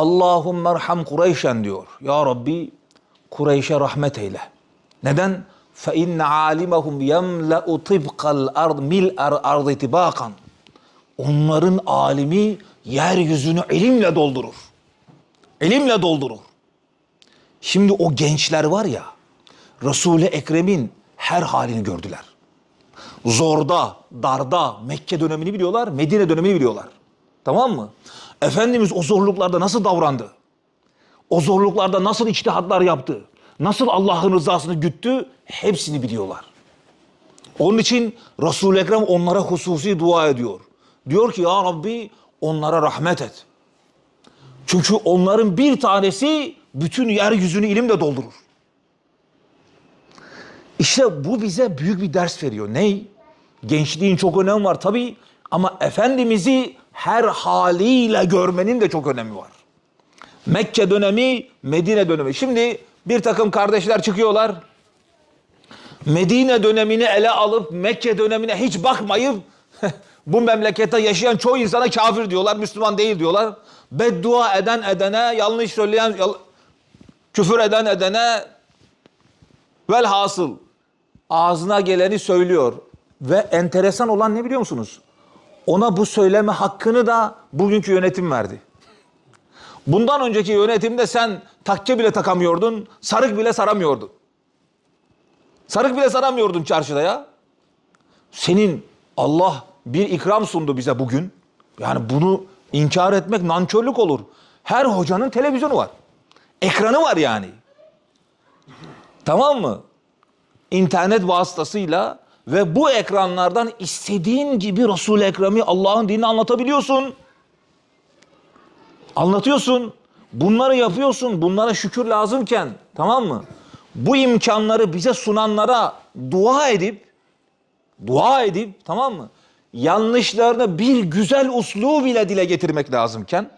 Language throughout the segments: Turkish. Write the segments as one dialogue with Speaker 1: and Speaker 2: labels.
Speaker 1: Allahümme erham Kureyşen diyor. Ya Rabbi Kureyş'e rahmet eyle. Neden? Fe inne alimahum yemle'u tibkal ard mil ardı itibakan. Onların alimi yeryüzünü ilimle doldurur. İlimle doldurur. Şimdi o gençler var ya, Resul-i Ekrem'in her halini gördüler. Zorda, darda, Mekke dönemini biliyorlar, Medine dönemini biliyorlar. Tamam mı? Efendimiz o zorluklarda nasıl davrandı? O zorluklarda nasıl içtihatlar yaptı? Nasıl Allah'ın rızasını güttü? Hepsini biliyorlar. Onun için Resul-i Ekrem onlara hususi dua ediyor. Diyor ki ya Rabbi onlara rahmet et. Çünkü onların bir tanesi bütün yeryüzünü ilimle doldurur. İşte bu bize büyük bir ders veriyor. Ney? Gençliğin çok önemi var tabii ama Efendimiz'i her haliyle görmenin de çok önemi var. Mekke dönemi, Medine dönemi. Şimdi bir takım kardeşler çıkıyorlar. Medine dönemini ele alıp Mekke dönemine hiç bakmayıp bu memlekette yaşayan çoğu insana kafir diyorlar, Müslüman değil diyorlar. Beddua eden edene, yanlış söyleyen, yal- küfür eden edene velhasıl ağzına geleni söylüyor. Ve enteresan olan ne biliyor musunuz? Ona bu söyleme hakkını da bugünkü yönetim verdi. Bundan önceki yönetimde sen takke bile takamıyordun, sarık bile saramıyordun. Sarık bile saramıyordun çarşıda ya. Senin Allah bir ikram sundu bize bugün. Yani bunu inkar etmek nankörlük olur. Her hocanın televizyonu var. Ekranı var yani. Tamam mı? İnternet vasıtasıyla ve bu ekranlardan istediğin gibi Resul-i Ekrem'i Allah'ın dinini anlatabiliyorsun. Anlatıyorsun. Bunları yapıyorsun. Bunlara şükür lazımken tamam mı? Bu imkanları bize sunanlara dua edip dua edip tamam mı? Yanlışlarını bir güzel uslub ile dile getirmek lazımken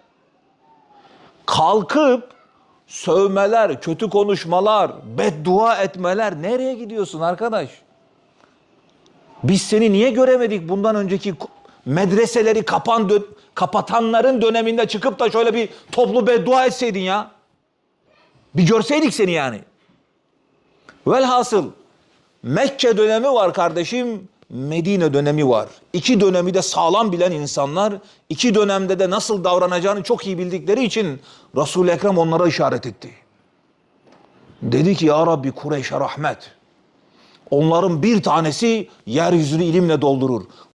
Speaker 1: kalkıp sövmeler, kötü konuşmalar, beddua etmeler nereye gidiyorsun arkadaş? Biz seni niye göremedik bundan önceki medreseleri kapan dö- kapatanların döneminde çıkıp da şöyle bir toplu beddua etseydin ya? Bir görseydik seni yani. Velhasıl Mekke dönemi var kardeşim, Medine dönemi var. İki dönemi de sağlam bilen insanlar, iki dönemde de nasıl davranacağını çok iyi bildikleri için Resul-i Ekrem onlara işaret etti. Dedi ki ya Rabbi Kureyş'e rahmet. Onların bir tanesi yeryüzünü ilimle doldurur.